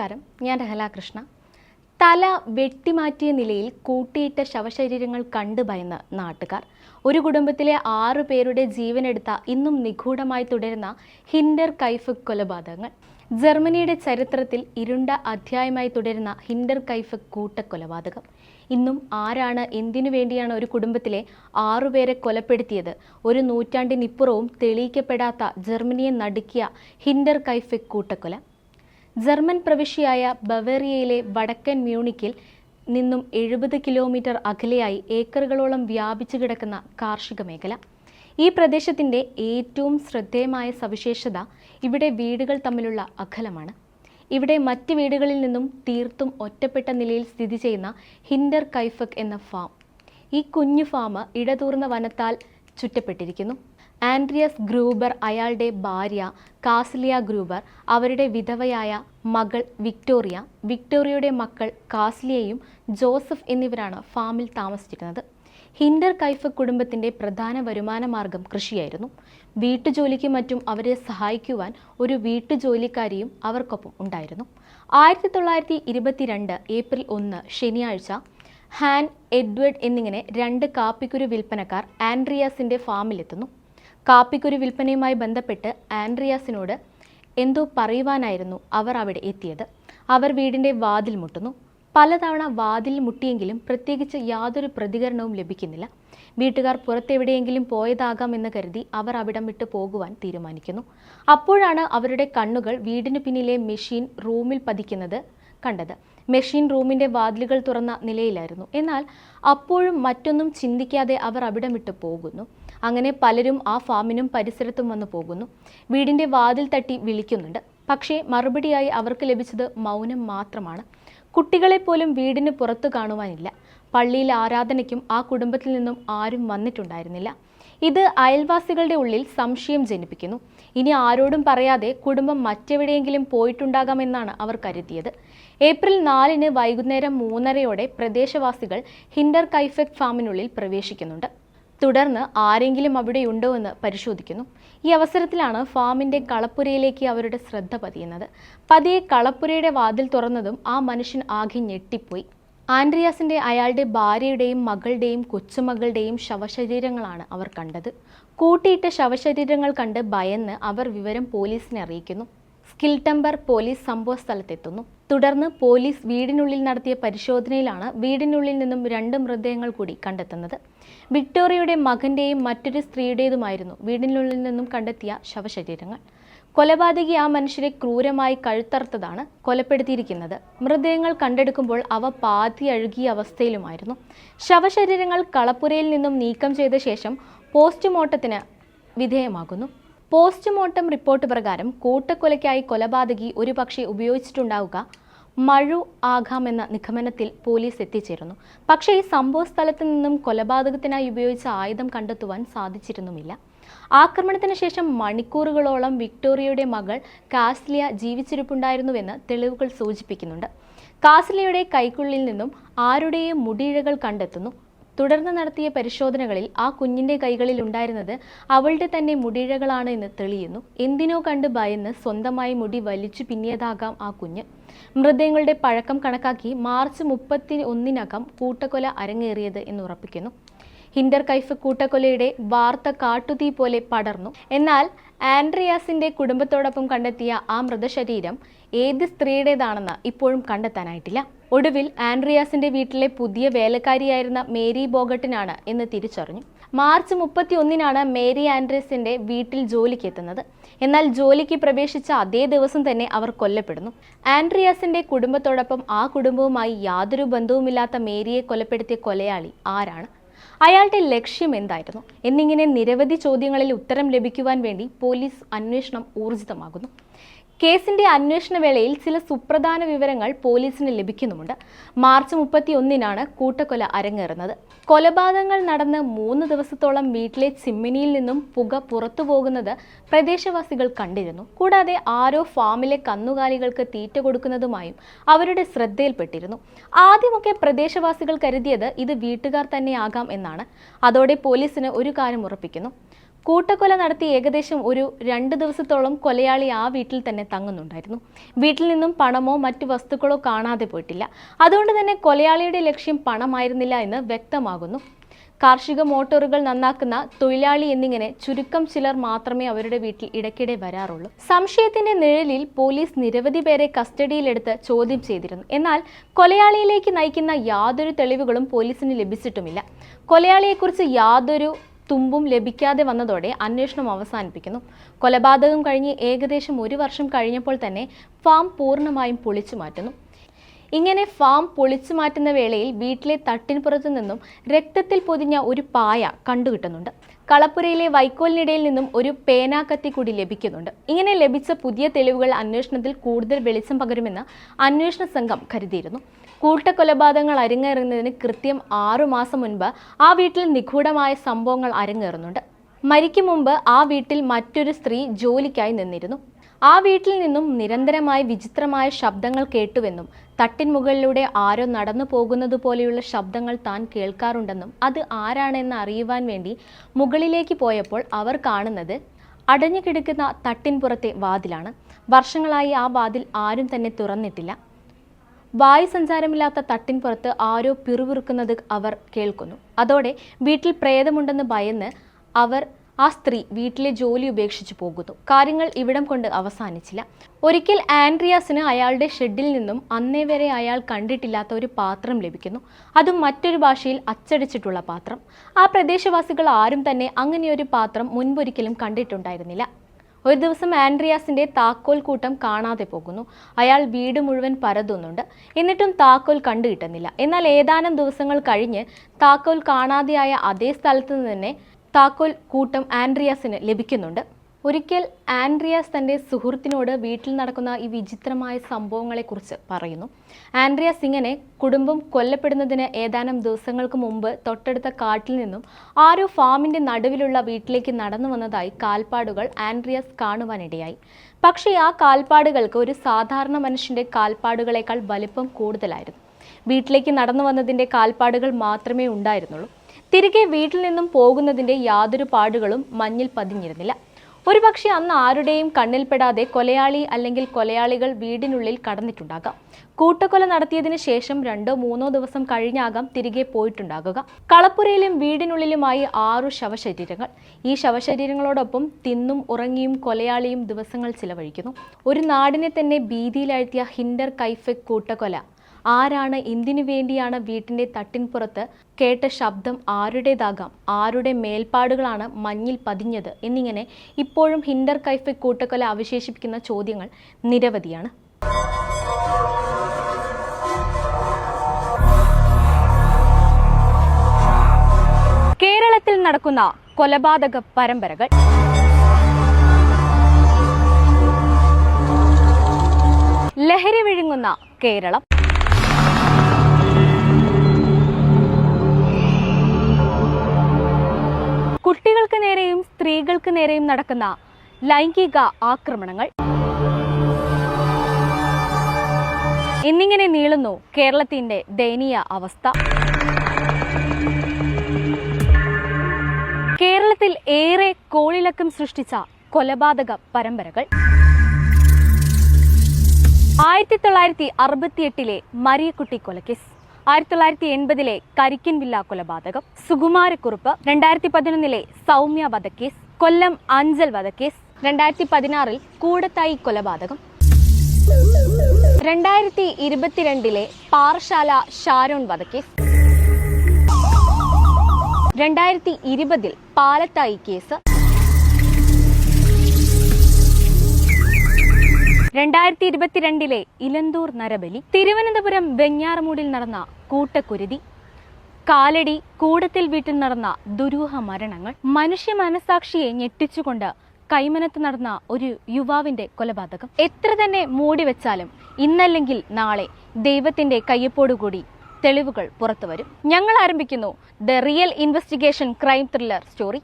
നമസ്കാരം. ഞാൻ രഹലാകൃഷ്ണ തല വെട്ടിമാറ്റിയ നിലയിൽ കൂട്ടിയിട്ട ശവശരീരങ്ങൾ കണ്ടു ഭയന്ന് നാട്ടുകാർ. ഒരു കുടുംബത്തിലെ ആറു പേരുടെ ജീവനെടുത്ത ഇന്നും നിഗൂഢമായി തുടരുന്ന ഹിൻഡർ കൈഫ് കൊലപാതകങ്ങൾ. ജർമ്മനിയുടെ ചരിത്രത്തിൽ ഇരുണ്ട അധ്യായമായി തുടരുന്ന ഹിൻഡർ കൈഫ് കൂട്ടക്കൊലപാതകം. ഇന്നും ആരാണ് എന്തിനു വേണ്ടിയാണ് ഒരു കുടുംബത്തിലെ ആറുപേരെ കൊലപ്പെടുത്തിയത്? ഒരു നൂറ്റാണ്ടിനിപ്പുറവും തെളിയിക്കപ്പെടാത്ത ജർമ്മനിയെ നടുക്കിയ ഹിൻഡർ കൈഫ് കൂട്ടക്കൊല. ജർമ്മൻ പ്രവിശ്യയായ ബവേറിയയിലെ വടക്കൻ മ്യൂണിക്കിൽ നിന്നും എഴുപത് കിലോമീറ്റർ അകലെയായി ഏക്കറുകളോളം വ്യാപിച്ചു കിടക്കുന്ന കാർഷിക മേഖല. ഈ പ്രദേശത്തിന്റെ ഏറ്റവും ശ്രദ്ധേയമായ സവിശേഷത ഇവിടെ വീടുകൾ തമ്മിലുള്ള അകലമാണ്. ഇവിടെ മറ്റ് വീടുകളിൽ നിന്നും തീർത്തും ഒറ്റപ്പെട്ട നിലയിൽ സ്ഥിതി ചെയ്യുന്ന ഹിൻഡർ കൈഫക് എന്ന ഫാം. ഈ കുഞ്ഞു ഫാം ഇടതൂർന്ന വനത്താൽ ചുറ്റപ്പെട്ടിരിക്കുന്നു. ആൻഡ്രിയസ് ഗ്രൂബർ അയാളുടെ ഭാര്യ കാസ്ലിയ ഗ്രൂബർ അവരുടെ വിധവയായ മകൾ വിക്ടോറിയ വിക്ടോറിയയുടെ മക്കൾ കാസ്ലിയയും ജോസഫ് എന്നിവരാണ് ഫാമിൽ താമസിച്ചിരുന്നത്. ഹിൻഡർ കൈഫ് കുടുംബത്തിന്റെ പ്രധാന വരുമാന മാർഗം കൃഷിയായിരുന്നു. വീട്ടുജോലിക്ക് മറ്റും അവരെ സഹായിക്കുവാൻ ഒരു വീട്ടുജോലിക്കാരിയും അവർക്കൊപ്പം ഉണ്ടായിരുന്നു. ആയിരത്തി തൊള്ളായിരത്തി ഇരുപത്തിരണ്ട് ഏപ്രിൽ ഒന്ന് ശനിയാഴ്ച ഹാൻ എഡ്വേർഡ് എന്നിങ്ങനെ രണ്ട് കാപ്പിക്കുരു വിൽപ്പനക്കാർ ആൻഡ്രിയാസിന്റെ ഫാമിലെത്തുന്നു. കാപ്പിക്കുരു വിൽപ്പനയുമായി ബന്ധപ്പെട്ട് ആൻഡ്രിയാസിനോട് എന്തോ പറയുവാനായിരുന്നു അവർ അവിടെ എത്തിയത്. അവർ വീടിന്റെ വാതിൽ മുട്ടുന്നു. പലതവണ വാതിൽ മുട്ടിയെങ്കിലും പ്രത്യേകിച്ച് യാതൊരു പ്രതികരണവും ലഭിക്കുന്നില്ല. വീട്ടുകാർ പുറത്തെവിടെയെങ്കിലും പോയതാകാം എന്ന് കരുതി അവർ അവിടം വിട്ട് പോകുവാൻ തീരുമാനിക്കുന്നു. അപ്പോഴാണ് അവരുടെ കണ്ണുകൾ വീടിനു പിന്നിലെ മെഷീൻ റൂമിൽ പതിക്കുന്നത് കണ്ടത്. മെഷീൻ റൂമിന്റെ വാതിലുകൾ തുറന്ന നിലയിലായിരുന്നു. എന്നാൽ അപ്പോഴും മറ്റൊന്നും ചിന്തിക്കാതെ അവർ അവിടം വിട്ട് പോകുന്നു. അങ്ങനെ പലരും ആ ഫാമിനും പരിസരത്തും വന്നു പോകുന്നു. വീടിന്റെ വാതിൽ തട്ടി വിളിക്കുന്നുണ്ട്. പക്ഷേ മറുപടിയായി അവർക്ക് ലഭിച്ചത് മൗനം മാത്രമാണ്. കുട്ടികളെ പോലും വീടിന് പുറത്തു കാണുവാനില്ല. പള്ളിയിൽ ആരാധനയ്ക്കും ആ കുടുംബത്തിൽ നിന്നും ആരും വന്നിട്ടുണ്ടായിരുന്നില്ല. ഇത് അയൽവാസികളുടെ ഉള്ളിൽ സംശയം ജനിപ്പിക്കുന്നു. ഇനി ആരോടും പറയാതെ കുടുംബം മറ്റെവിടെയെങ്കിലും പോയിട്ടുണ്ടാകാമെന്നാണ് അവർ കരുതിയത്. ഏപ്രിൽ നാലിന് വൈകുന്നേരം മൂന്നരയോടെ പ്രദേശവാസികൾ ഹിൻഡർ കൈഫെക് ഫാമിനുള്ളിൽ പ്രവേശിക്കുന്നുണ്ട്. തുടർന്ന് ആരെങ്കിലും അവിടെ ഉണ്ടോ എന്ന് പരിശോധിക്കുന്നു. ഈ അവസരത്തിലാണ് ഫാമിന്റെ കളപ്പുരയിലേക്ക് അവരുടെ ശ്രദ്ധ പതിയുന്നത്. പതിയെ കളപ്പുരയുടെ വാതിൽ തുറന്നതും ആ മനുഷ്യൻ ആകെ ഞെട്ടിപ്പോയി. ആൻഡ്രിയാസിന്റെ അയാളുടെ ഭാര്യയുടെയും മകളുടെയും കൊച്ചുമകളുടെയും ശവശരീരങ്ങളാണ് അവർ കണ്ടത്. കൂട്ടിയിട്ട ശവശരീരങ്ങൾ കണ്ട് ഭയന്ന് അവർ വിവരം പോലീസിനെ അറിയിക്കുന്നു. സ്കിൽട്ടംബർ പോലീസ് സംഭവ സ്ഥലത്തെത്തുന്നു. തുടർന്ന് പോലീസ് വീടിനുള്ളിൽ നടത്തിയ പരിശോധനയിലാണ് വീടിനുള്ളിൽ നിന്നും രണ്ട് മൃതദേഹങ്ങൾ കൂടി കണ്ടെത്തുന്നത്. വിക്ടോറിയയുടെ മകന്റെയും മറ്റൊരു സ്ത്രീയുടേതുമായിരുന്നു വീടിനുള്ളിൽ നിന്നും കണ്ടെത്തിയ ശവശരീരങ്ങൾ. കൊലപാതകി ആ മനുഷ്യരെ ക്രൂരമായി കഴുത്തറുത്തതാണ് കൊലപ്പെടുത്തിയിരിക്കുന്നത്. മൃതദേഹങ്ങൾ കണ്ടെടുക്കുമ്പോൾ അവ പാതി അഴുകിയ അവസ്ഥയിലുമായിരുന്നു. ശവശരീരങ്ങൾ കളപ്പുരയിൽ നിന്നും നീക്കം ചെയ്ത ശേഷം പോസ്റ്റ്മോർട്ടത്തിന് വിധേയമാകുന്നു. പോസ്റ്റ്മോർട്ടം റിപ്പോർട്ട് പ്രകാരം കൂട്ടക്കൊലയ്ക്കായി കൊലപാതകി ഒരുപക്ഷെ ഉപയോഗിച്ചിട്ടുണ്ടാവുക മഴു ആകാമെന്ന നിഗമനത്തിൽ പോലീസ് എത്തിച്ചേരുന്നു. പക്ഷേ ഈ സംഭവ സ്ഥലത്ത് നിന്നും കൊലപാതകത്തിനായി ഉപയോഗിച്ച ആയുധം കണ്ടെത്തുവാൻ സാധിച്ചിരുന്നുമില്ല. ആക്രമണത്തിന് ശേഷം മണിക്കൂറുകളോളം വിക്ടോറിയയുടെ മകൾ കാസ്ലിയ ജീവിച്ചിരിപ്പുണ്ടായിരുന്നുവെന്ന് തെളിവുകൾ സൂചിപ്പിക്കുന്നുണ്ട്. കാസ്ലിയയുടെ കൈക്കുള്ളിൽ നിന്നും ആരുടെയും മുടിയിഴകൾ കണ്ടെത്തുന്നു. തുടർന്ന് നടത്തിയ പരിശോധനകളിൽ ആ കുഞ്ഞിന്റെ കൈകളിൽ ഉണ്ടായിരുന്നത് അവളുടെ തന്നെ മുടിഴകളാണ് എന്ന് തെളിയുന്നു. എന്തിനോ കണ്ട് ഭയന്ന് സ്വന്തമായി മുടി വലിച്ചു പിന്നിയതാകാം ആ കുഞ്ഞ്. മൃതദേഹങ്ങളുടെ പഴക്കം കണക്കാക്കി മാർച്ച് മുപ്പത്തി ഒന്നിനകം കൂട്ടക്കൊല അരങ്ങേറിയത് എന്ന് ഉറപ്പിക്കുന്നു. ഹിൻഡർ കൈഫ് കൂട്ടക്കൊലയുടെ വാർത്ത കാട്ടുതീ പോലെ പടർന്നു. എന്നാൽ ആൻഡ്രിയാസിന്റെ കുടുംബത്തോടൊപ്പം കണ്ടെത്തിയ ആ മൃതശരീരം ഏത് സ്ത്രീയുടേതാണെന്ന് ഇപ്പോഴും കണ്ടെത്താനായിട്ടില്ല. ഒടുവിൽ ആൻഡ്രിയാസിന്റെ വീട്ടിലെ പുതിയ വേലക്കാരിയായിരുന്ന മേരി ബോഗട്ടിനാണ് എന്ന് തിരിച്ചറിഞ്ഞു. മാർച്ച് മുപ്പത്തി ഒന്നിനാണ് മേരി ആൻഡ്രിയസിന്റെ വീട്ടിൽ ജോലിക്ക് എത്തുന്നത് എന്നാൽ ജോലിക്ക് പ്രവേശിച്ച അതേ ദിവസം തന്നെ അവർ കൊല്ലപ്പെടുന്നു. ആൻഡ്രിയാസിന്റെ കുടുംബത്തോടൊപ്പം ആ കുടുംബവുമായി യാതൊരു ബന്ധവുമില്ലാത്ത മേരിയെ കൊലപ്പെടുത്തിയ കൊലയാളി ആരാണ്? അയാളുടെ ലക്ഷ്യം എന്തായിരുന്നു? എന്നിങ്ങനെ നിരവധി ചോദ്യങ്ങളിൽ ഉത്തരം ലഭിക്കുവാൻ വേണ്ടി പോലീസ് അന്വേഷണം ഊർജിതമാകുന്നു. കേസിന്റെ അന്വേഷണ വേളയിൽ ചില സുപ്രധാന വിവരങ്ങൾ പോലീസിന് ലഭിക്കുന്നുമുണ്ട്. മാർച്ച് മുപ്പത്തി ഒന്നിനാണ് കൂട്ടക്കൊല അരങ്ങേറുന്നത്. കൊലപാതകങ്ങൾ നടന്ന് മൂന്ന് ദിവസത്തോളം വീട്ടിലെ ചിമ്മിനിയിൽ നിന്നും പുക പുറത്തു പോകുന്നത് പ്രദേശവാസികൾ കണ്ടിരുന്നു. കൂടാതെ ആരോ ഫാമിലെ കന്നുകാലികൾക്ക് തീറ്റ കൊടുക്കുന്നതുമായും അവരുടെ ശ്രദ്ധയിൽപ്പെട്ടിരുന്നു. ആദ്യമൊക്കെ പ്രദേശവാസികൾ കരുതിയത് ഇത് വീട്ടുകാർ തന്നെയാകാം എന്നാണ്. അതോടെ പോലീസിന് ഒരു കാര്യം ഉറപ്പിക്കുന്നു. കൂട്ടക്കൊല നടത്തി ഏകദേശം ഒരു രണ്ട് ദിവസത്തോളം കൊലയാളി ആ വീട്ടിൽ തന്നെ തങ്ങുന്നുണ്ടായിരുന്നു. വീട്ടിൽ നിന്നും പണമോ മറ്റു വസ്തുക്കളോ കാണാതെ പോയിട്ടില്ല. അതുകൊണ്ട് തന്നെ കൊലയാളിയുടെ ലക്ഷ്യം പണമായിരുന്നില്ല എന്ന് വ്യക്തമാകുന്നു. കാർഷിക മോട്ടോറുകൾ നന്നാക്കുന്ന തൊഴിലാളി എന്നിങ്ങനെ ചുരുക്കം ചിലർ മാത്രമേ അവരുടെ വീട്ടിൽ ഇടയ്ക്കിടെ വരാറുള്ളൂ. സംശയത്തിന്റെ നിഴലിൽ പോലീസ് നിരവധി പേരെ കസ്റ്റഡിയിലെടുത്ത് ചോദ്യം ചെയ്തിരുന്നു. എന്നാൽ കൊലയാളിയിലേക്ക് നയിക്കുന്ന യാതൊരു തെളിവുകളും പോലീസിന് ലഭിച്ചിട്ടുമില്ല. കൊലയാളിയെക്കുറിച്ച് യാതൊരു തുമ്പും ലഭിക്കാതെ വന്നതോടെ അന്വേഷണം അവസാനിപ്പിക്കുന്നു. കൊലപാതകം കഴിഞ്ഞ് ഏകദേശം ഒരു വർഷം കഴിഞ്ഞപ്പോൾ തന്നെ ഫാം പൂർണമായും പൊളിച്ചു മാറ്റുന്നു. ഇങ്ങനെ ഫാം പൊളിച്ചു മാറ്റുന്ന വേളയിൽ വീട്ടിലെ തട്ടിൻപുറത്തു നിന്നും രക്തത്തിൽ പൊതിഞ്ഞ ഒരു പായ കണ്ടുകിട്ടുന്നുണ്ട്. കളപ്പുരയിലെ വൈക്കോലിനിടയിൽ നിന്നും ഒരു പേനാക്കത്തി കൂടി ലഭിക്കുന്നുണ്ട്. ഇങ്ങനെ ലഭിച്ച പുതിയ തെളിവുകൾ അന്വേഷണത്തിൽ കൂടുതൽ വെളിച്ചം പകരുമെന്ന് അന്വേഷണ സംഘം കരുതിയിരുന്നു. കൂട്ടക്കൊലപാതകങ്ങൾ അരങ്ങേറുന്നതിന് കൃത്യം ആറു മാസം മുൻപ് ആ വീട്ടിൽ നിഗൂഢമായ സംഭവങ്ങൾ അരങ്ങേറുന്നുണ്ട്. മരിക്കും മുമ്പ് ആ വീട്ടിൽ മറ്റൊരു സ്ത്രീ ജോലിക്കായി നിന്നിരുന്നു. ആ വീട്ടിൽ നിന്നും നിരന്തരമായി വിചിത്രമായ ശബ്ദങ്ങൾ കേട്ടുവെന്നും തട്ടിൻ മുകളിലൂടെ ആരോ നടന്നു പോകുന്നത് പോലെയുള്ള ശബ്ദങ്ങൾ താൻ കേൾക്കാറുണ്ടെന്നും അത് ആരാണെന്ന് അറിയുവാൻ വേണ്ടി മുകളിലേക്ക് പോയപ്പോൾ അവർ കാണുന്നത് അടഞ്ഞു കിടക്കുന്ന തട്ടിൻപുറത്തെ വാതിലാണ്. വർഷങ്ങളായി ആ വാതിൽ ആരും തന്നെ തുറന്നിട്ടില്ല. വായു സഞ്ചാരമില്ലാത്ത തട്ടിൻ പുറത്ത് ആരോ പിറുവിറുക്കുന്നത് അവർ കേൾക്കുന്നു. അതോടെ വീട്ടിൽ പ്രേതമുണ്ടെന്ന് ഭയന്ന് അവർ ആ സ്ത്രീ വീട്ടിലെ ജോലി ഉപേക്ഷിച്ചു പോകുന്നു. കാര്യങ്ങൾ ഇവിടം കൊണ്ട് അവസാനിച്ചില്ല. ഒരിക്കൽ ആൻഡ്രിയാസിന് അയാളുടെ ഷെഡിൽ നിന്നും അന്നേ വരെ അയാൾ കണ്ടിട്ടില്ലാത്ത ഒരു പാത്രം ലഭിക്കുന്നു. അതും മറ്റൊരു ഭാഷയിൽ അച്ചടിച്ചിട്ടുള്ള പാത്രം. ആ പ്രദേശവാസികൾ ആരും തന്നെ അങ്ങനെയൊരു പാത്രം മുൻപൊരിക്കലും കണ്ടിട്ടുണ്ടായിരുന്നില്ല. ഒരു ദിവസം ആൻഡ്രിയാസിന്റെ താക്കോൽ കൂട്ടം കാണാതെ പോകുന്നു. അയാൾ വീട് മുഴുവൻ പരതുന്നുണ്ട്. എന്നിട്ടും താക്കോൽ കണ്ടു കിട്ടുന്നില്ല എന്നാൽ ഏതാനും ദിവസങ്ങൾ കഴിഞ്ഞ് താക്കോൽ കാണാതെയായ അതേ സ്ഥലത്ത് നിന്ന് തന്നെ താക്കോൽ കൂട്ടം ആൻഡ്രിയാസിന് ലഭിക്കുന്നുണ്ട്. ഒരിക്കൽ ആൻഡ്രിയാസ് തന്റെ സുഹൃത്തിനോട് വീട്ടിൽ നടക്കുന്ന ഈ വിചിത്രമായ സംഭവങ്ങളെക്കുറിച്ച് പറയുന്നു. ആൻഡ്രിയാസ് ഇങ്ങനെ കുടുംബം കൊല്ലപ്പെടുന്നതിന് ഏതാനും ദിവസങ്ങൾക്ക് മുമ്പ് തൊട്ടടുത്ത കാട്ടിൽ നിന്നും ആരോ ഫാമിന്റെ നടുവിലുള്ള വീട്ടിലേക്ക് നടന്നു വന്നതായി കാൽപ്പാടുകൾ ആൻഡ്രിയാസ് കാണുവാനിടയായി. പക്ഷേ ആ കാൽപ്പാടുകൾക്ക് ഒരു സാധാരണ മനുഷ്യന്റെ കാൽപ്പാടുകളേക്കാൾ വലിപ്പം കൂടുതലായിരുന്നു. വീട്ടിലേക്ക് നടന്നു വന്നതിന്റെ കാൽപ്പാടുകൾ മാത്രമേ ഉണ്ടായിരുന്നുള്ളൂ. തിരികെ വീട്ടിൽ നിന്നും പോകുന്നതിന്റെ യാതൊരു പാടുകളും മഞ്ഞിൽ പതിഞ്ഞിരുന്നില്ല. ഒരുപക്ഷെ അന്ന് ആരുടെയും കണ്ണിൽപ്പെടാതെ കൊലയാളി അല്ലെങ്കിൽ കൊലയാളികൾ വീടിനുള്ളിൽ കടന്നിട്ടുണ്ടാകാം. കൂട്ടക്കൊല നടത്തിയതിനു ശേഷം രണ്ടോ മൂന്നോ ദിവസം കഴിഞ്ഞാകാം തിരികെ പോയിട്ടുണ്ടാകുക. കളപ്പുരയിലും വീടിനുള്ളിലുമായി ആറു ശവശരീരങ്ങൾ. ഈ ശവശരീരങ്ങളോടൊപ്പം തിന്നും ഉറങ്ങിയും കൊലയാളിയും ദിവസങ്ങൾ ചിലവഴിക്കുന്നു. ഒരു നാടിനെ തന്നെ ഭീതിയിലാഴ്ത്തിയ ഹിൻഡർ കൈഫെക് കൂട്ടക്കൊല. ആരാണ് എന്തിനു വേണ്ടിയാണ് വീട്ടിന്റെ തട്ടിൻപുറത്ത് കേട്ട ശബ്ദം ആരുടേതാകാം? ആരുടെ മേൽപ്പാടുകളാണ് മഞ്ഞിൽ പതിഞ്ഞത്? എന്നിങ്ങനെ ഇപ്പോഴും ഹിൻഡർ കൈഫ് കൂട്ടക്കൊല അവശേഷിപ്പിക്കുന്ന ചോദ്യങ്ങൾ നിരവധിയാണ്. കേരളത്തിൽ നടക്കുന്ന കൊലപാതക പരമ്പരകൾ. ലഹരി വിഴുങ്ങുന്ന കേരളം. കുട്ടികൾക്ക് നേരെയും സ്ത്രീകൾക്ക് നേരെയും നടക്കുന്ന ലൈംഗിക ആക്രമണങ്ങൾ. എന്നിങ്ങനെ നീളുന്നു കേരളത്തിന്റെ ദയനീയ അവസ്ഥ. കേരളത്തിൽ ഏറെ കോളിളക്കം സൃഷ്ടിച്ച കൊലപാതക പരമ്പരകൾ. ആയിരത്തി തൊള്ളായിരത്തി അറുപത്തിയെട്ടിലെ മരിയക്കുട്ടി കൊലക്കേസ്. ആയിരത്തി തൊള്ളായിരത്തി എൺപതിലെ കരിക്കൻ വില്ല കൊലപാതകം സുകുമാരക്കുറുപ്പ് രണ്ടായിരത്തി പതിനൊന്നിലെ സൗമ്യ വധക്കേസ് കൊല്ലം അഞ്ചൽ വധക്കേസ് രണ്ടായിരത്തി പതിനാറിൽ കൂടത്തായി കൊലപാതകം. രണ്ടായിരത്തി ഇരുപത്തിരണ്ടിലെ പാറശാല ഷാരോൺ വധക്കേസ്. രണ്ടായിരത്തി ഇരുപതിൽ പാലത്തായി കേസ്. രണ്ടായിരത്തി ഇരുപത്തിരണ്ടിലെ ഇലന്തൂർ നരബലി തിരുവനന്തപുരം വെഞ്ഞാറമൂടിൽ നടന്ന കൂട്ടക്കുരുതി കാലടി കൂടത്തിൽ വീട്ടിൽ നടന്ന ദുരൂഹ മരണങ്ങൾ മനുഷ്യ മനസാക്ഷിയെ ഞെട്ടിച്ചുകൊണ്ട് കൈമനത്ത് നടന്ന ഒരു യുവാവിന്റെ കൊലപാതകം. എത്ര തന്നെ മൂടി വെച്ചാലും ഇന്നല്ലെങ്കിൽ നാളെ ദൈവത്തിന്റെ കയ്യപ്പോടുകൂടി തെളിവുകൾ പുറത്തുവരും. ഞങ്ങൾ ആരംഭിക്കുന്നു the real investigation crime thriller story.